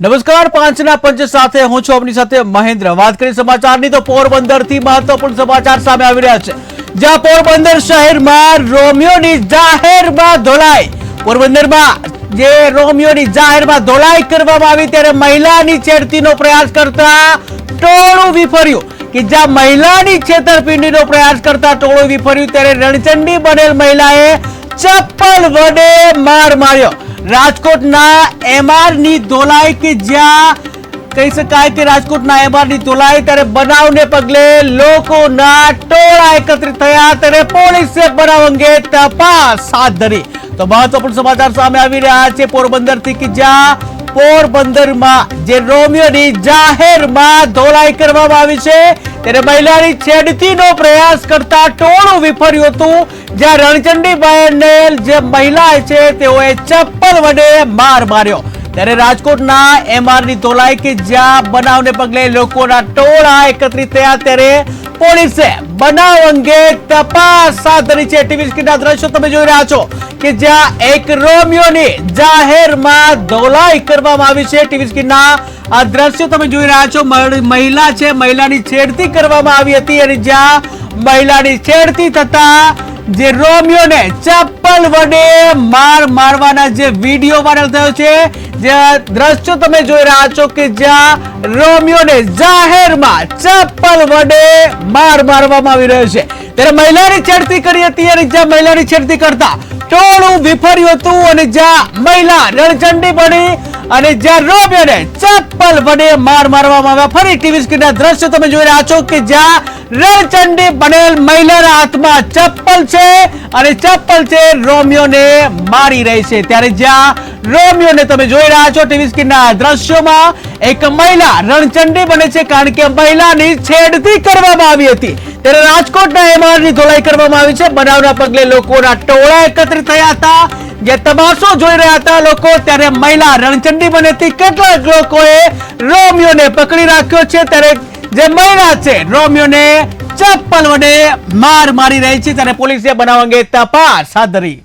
નમસ્કાર, પાંચના પંચ સાથે હું છું આપની સાથે મહેન્દ્ર. વાત કરી સમાચારની તો પોરબંદરથી મહત્વપૂર્ણ સમાચાર સામે આવી રહ્યા છે. જ્યાં પોરબંદર શહેરમાં રોમિયોની જાહેરમાં ધોલાઈ. પોરબંદરમાં જે રોમિયોની જાહેરમાં ધોલાઈ કરવામાં આવી ત્યારે મહિલાની છેડતીનો પ્રયાસ કરતા ટોળું વિફર્યું. કે જ્યાં મહિલાની છેતરપિંડીનો પ્રયાસ કરતા ટોળું વિફર્યું ત્યારે રણચંડી બનેલ મહિલાએ ચપ્પલ વડે માર માર્યો. રાજકોટના એમઆરની ધોલાઈ કે જ્યાં કહી શકાય કે રાજકોટના એમઆરની ધોલાઈ ત્યારે બનાવને પગલે લોકોના ટોળા એકત્રિત થયા. ત્યારે પોલીસે બનાવ અંગે તપાસ હાથ ધરી. તો મહત્વપૂર્ણ સમાચાર સામે આવી રહ્યા છે પોરબંદરથી કે જ્યાં પોરબંદરમાં જે રોમિયોની જાહેરમાં ધોલાઈ કરવામાં આવી છે, ત્યારે મહિલાની છેડતીનો પ્રયાસ કરતા ટોળું વિફર્યું હતું, જ્યાં રણચંડીબાઈને જે મહિલા છે, તેઓએ ચપ્પલ વડે માર માર્યો. ત્યારે રાજકોટના એમઆરની ધોલાઈ કે જ્યાં બનાવને પગલે લોકોના ટોળા એકત્રિત થયા, ત્યારે પોલીસે બનાવ અંગે તપાસ હાથ ધરી છે. ટીવી સ્ક્રીનના દ્રશ્યો તમે જોઈ રહ્યા છો. કે જ્યાં એક રોમિયોની જાહેરમાં ધોલાઈ કરવામાં આવી છે. ટીવી સ્ક્રીનના આ દ્રશ્યો તમે જોઈ રહ્યા છો. મહિલા છે. મહિલાની છેડતી કરવામાં આવી હતી અને જ્યાં મહિલાની છેડતી થતા જે રોમિયોને ચપ્પલ વડે માર મારવાના જે વીડિયો વાયરલ થયો છે, જે દ્રશ્યો તમે જોઈ રહ્યા છો કે જ્યાં રોમિયોને જાહેરમાં ચપ્પલ વડે માર મારવામાં આવી રહ્યો છે. ત્યારે મહિલાની છેડતી કરી હતી અને જ્યાં મહિલાની છેડતી કરતા ટોળું વિફર્યું હતું અને જ્યાં મહિલા રણચંડી બની અને જ્યાં રોમિયોને ચપ્પલ વડે માર મારવામાં આવ્યા. ફરી ટીવી સ્ક્રીનના દ્રશ્યો તમે જોઈ રહ્યા છો કે જ્યાં રણચંડી બનેલ મહિલાના હાથમાં ચપ્પલ છે અને ચપ્પલ છે રોમિયોને મારી રહી છે. ત્યારે જ્યાં રોમિયોને તમે જોઈ રહ્યા છો ટીવી સ્ક્રીનના દ્રશ્યોમાં એક મહિલા રણચંડી બને છે કારણ કે મહિલાની છેડતી કરવામાં આવી હતી. ત્યારે રાજકોટના એમઆરની ધોલાઈ કરવામાં આવી છે. બનાવના પગલે લોકોના ટોળા એકત્રિત થયા હતા. જે તમાશો જોઈ રહ્યા હતા લોકો, ત્યારે મહિલા રણચંડી બની કેટલાક લોકોએ રોમિયોને પકડી રાખ્યો છે. ત્યારે જે મહિલા છે, રોમિયોને ચપ્પલ વડે માર મારી રહી છે. ત્યારે પોલીસે બનાવ અંગે તપાસ હાથ ધરી.